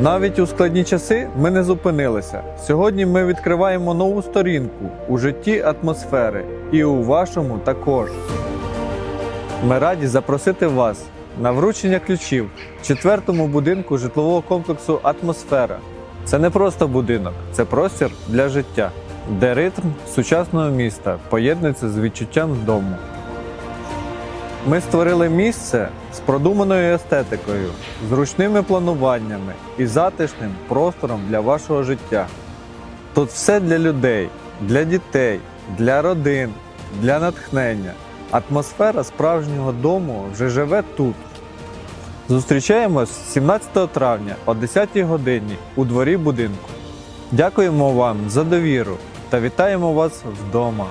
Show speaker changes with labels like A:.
A: Навіть у складні часи ми не зупинилися. Сьогодні ми відкриваємо нову сторінку у житті атмосфери і у вашому також. Ми раді запросити вас на вручення ключів в четвертому будинку житлового комплексу Атмосфера. Це не просто будинок, це простір для життя, де ритм сучасного міста поєднується з відчуттям дому. Ми створили місце з продуманою естетикою, зручними плануваннями і затишним простором для вашого життя. Тут все для людей, для дітей, для родин, для натхнення. Атмосфера справжнього дому вже живе тут. Зустрічаємось 17 травня о 10 годині у дворі будинку. Дякуємо вам за довіру та вітаємо вас вдома.